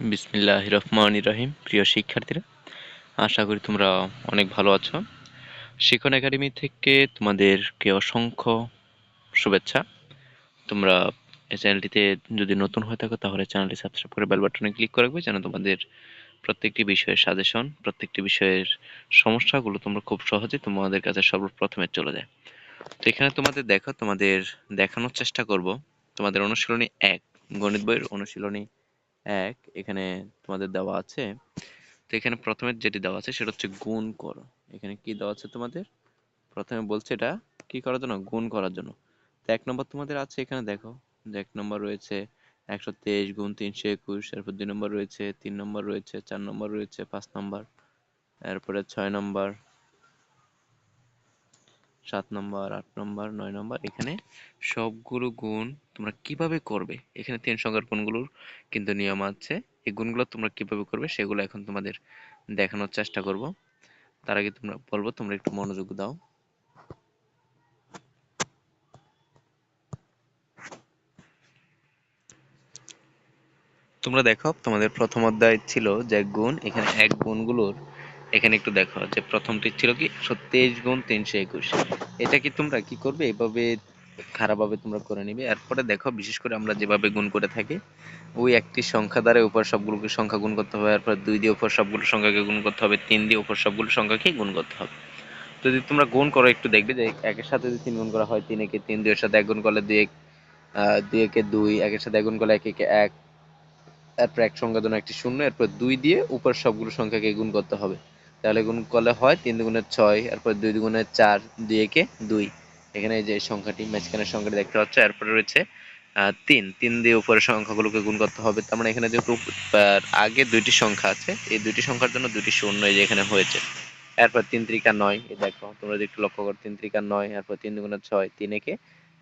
বিসমিল্লাহ রহমান রহিম। প্রিয় শিক্ষার্থীরা, আশা করি তোমরা অনেক ভালো আছো। শিখন একাডেমি থেকে তোমাদেরকে অসংখ্য শুভেচ্ছা। তোমরা এই চ্যানেলটিতে যদি নতুন হয়ে থাকো, তাহলে চ্যানেলটি সাবস্ক্রাইব করে বেল বাটনে ক্লিক করে রাখবে, যেন তোমাদের প্রত্যেকটি বিষয়ের সাজেশন, প্রত্যেকটি বিষয়ের সমস্যাগুলো তোমরা খুব সহজে তোমাদের কাছে সর্বপ্রথমে চলে যায়। তো এখানে তোমাদের দেখো, তোমাদের দেখানোর চেষ্টা করব। তোমাদের অনুশীলনী এক, গণিত বইয়ের অনুশীলনী এক, এখানে তোমাদের দেওয়া আছে। তো এখানে প্রথমে যেটি দেওয়া আছে সেটা হচ্ছে গুণ করো। এখানে কি দেওয়া আছে তোমাদের? প্রথমে বলছে এটা কি করার জন্য? গুণ করার জন্য। তো এক নম্বর তোমাদের আছে এখানে দেখো। যে এক নম্বর রয়েছে একশো তেইশ গুণ তিনশো একুশ, এরপর দুই নম্বর রয়েছে, তিন নম্বর রয়েছে, চার নম্বর রয়েছে, পাঁচ নম্বর, এরপরে ছয় নম্বর সাত নম্বর, আট নম্বর, নয় নম্বর, এখানে সবগুলো গুণ তোমরা কীভাবে করবে? এখানে তিন সংখ্যার গুণগুলোর কিন্তু নিয়ম আছে। এই গুণগুলো তোমরা কীভাবে করবে সেগুলো এখন তোমাদের দেখানোর চেষ্টা করব। তার আগে তোমরা বলব, তোমরা একটু মনোযোগ দাও। তোমরা দেখো, তোমাদের প্রথম অধ্যায় ছিল যে গুণ, এখানে এক গুণগুলোর এখানে একটু দেখো যে প্রথমটি ছিল কি তেইশ গুণ তিনশো একুশ। এটা কি তোমরা কি করবে? এভাবে খারাপভাবে তোমরা করে নিবে। এরপরে দেখো, বিশেষ করে আমরা যেভাবে গুণ করে থাকি, ওই একটি সংখ্যা দ্বারা উপর সবগুলোকে সংখ্যা গুণ করতে হবে। এরপর দুই দিয়ে উপর সবগুলো সংখ্যাকে গুণ করতে হবে। তিন দিয়ে উপর সবগুলো সংখ্যাকে গুণ করতে হবে। যদি তোমরা গুণ করো, একটু দেখবে যে একের সাথে যদি তিন গুণ করা হয়, তিন একে তিন, দুইয়ের সাথে এক গুণ করলে দুই এক দুই একে দুই, একের সাথে এক গুণ করলে এক একে এক। এরপর এক সংখ্যার জন্য একটি শূন্য। এরপর দুই দিয়ে উপর সবগুলো সংখ্যাকে গুণ করতে হবে। তাহলে গুণ করলে হয় তিন দুগুণের ছয়, এরপর দুই দুগুণের চার, দুই একে দুই। এখানে যে সংখ্যাটি মাঝখানের সংখ্যাটি দেখতে পাচ্ছ, এরপরে রয়েছে তিন। তিন দিয়ে উপরের সংখ্যাগুলোকে গুণ করতে হবে। তার মানে এখানে যেহেতু আগে দুইটি সংখ্যা আছে, এই দুইটি সংখ্যার জন্য দুইটি শূন্য এই যে এখানে হয়েছে। এরপর তিন ত্রিকা নয়, এই দেখো, তোমরা যদি একটু লক্ষ্য করো, তিন ত্রিকা নয়, এরপর তিন দুগুণের ছয়, তিন একে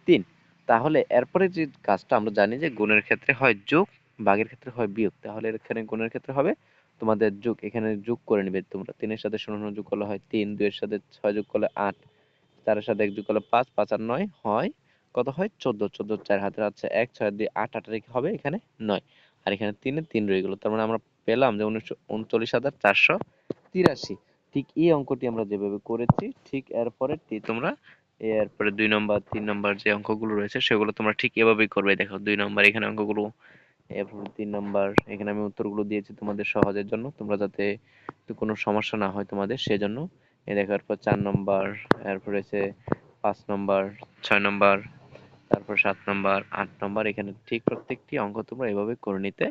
তিন। তাহলে এরপরে যে কাজটা আমরা জানি যে গুণের ক্ষেত্রে হয় যোগ, ভাগের ক্ষেত্রে হয় বিয়োগ। তাহলে এখানে গুণের ক্ষেত্রে হবে তোমাদের যোগ, এখানে যোগ করে নিবে তোমরা। তিনের সাথে শূন্য যোগ করলে হয় তিন, দুইয়ের সাথে ছয় যোগ করলে আট, চারের সাথে এক যোগ করলে পাঁচ পাঁচ আর নয় হয়, কত হয়? চোদ্দ চোদ্দ চার হাতে আছে এক, ছয়, দুই, আট আট হবে এখানে নয়। আর এখানে তিনে তিন রয়ে গেল, তার মানে আমরা পেলাম যে উনিশশো উনচল্লিশ হাজার চারশো তিরাশি। ঠিক এই অঙ্কটি আমরা যেভাবে করেছি, ঠিক এরপরে তোমরা এরপরে দুই নম্বর, তিন নম্বর যে অঙ্কগুলো রয়েছে সেগুলো তোমরা ঠিক এভাবেই করবে। দেখো, দুই নম্বর এখানে অঙ্কগুলো এরপর তিন নম্বর। এখানে আমি উত্তরগুলো দিয়েছি তোমাদের সহজের জন্য। তোমরা যাতে কোনো সমস্যা না হয় তোমাদের সেজন্য। এ দেখার পর চার নম্বর, এরপর হচ্ছে পাঁচ নম্বর, ছয় নম্বর, তারপর সাত নম্বর, আট নম্বর। এখানে ঠিক প্রত্যেকটি অঙ্ক তোমরা এভাবে করে নিতে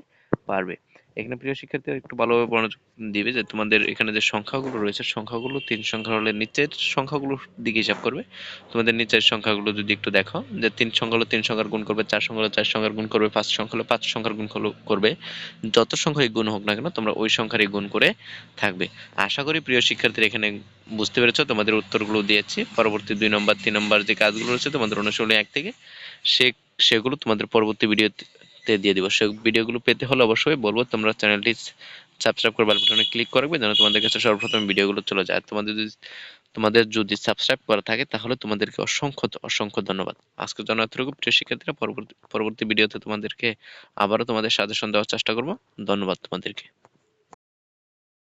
পারবে। এখানে প্রিয় শিক্ষার্থীরা একটু ভালোভাবে মনোযোগ দিবে যে তোমাদের এখানে যে সংখ্যাগুলো রয়েছে, সংখ্যাগুলো তিন সংখ্যা হলে নিচের সংখ্যাগুলোর দিকে হিসাব করবে। তোমাদের নিচের সংখ্যাগুলো যদি একটু দেখো, যে তিন সংখ্যা হলো তিন সংখ্যার গুণ করবে, চার সংখ্যা হলো চার সংখ্যার গুণ করবে, পাঁচ সংখ্যা হলো পাঁচ সংখ্যার গুণ করবে। যত সংখ্যায় গুণ হোক না কেন, তোমরা ওই সংখ্যারই গুণ করে থাকবে। আশা করি প্রিয় শিক্ষার্থীরা এখানে বুঝতে পেরেছ, তোমাদের উত্তরগুলো দিয়েছি। পরবর্তী দুই নম্বর, তিন নম্বর যে কাজগুলো রয়েছে তোমাদের অনুশীলনী এক থেকে, সে, সেগুলো তোমাদের পরবর্তী ভিডিওতে দিয়ে দিব। সেই ভিডিওগুলো পেতে হলে অবশ্যই বলব, তোমরা চ্যানেলটি সাবস্ক্রাইব করে বেল বাটনে ক্লিক করবে যেন তোমাদের কাছে সর্বপ্রথম ভিডিওগুলো চলে যায়। তোমাদের যদি তোমাদের যদি সাবস্ক্রাইব করা থাকে, তাহলে তোমাদেরকে অসংখ্য অসংখ্য ধন্যবাদ। আজকে জন্য এতটুকু। প্রিয় শিক্ষার্থীরা, পরবর্তী পরবর্তী ভিডিওতে তোমাদেরকে আবারও তোমাদের সাজেশন দেওয়ার চেষ্টা করব। ধন্যবাদ তোমাদেরকে।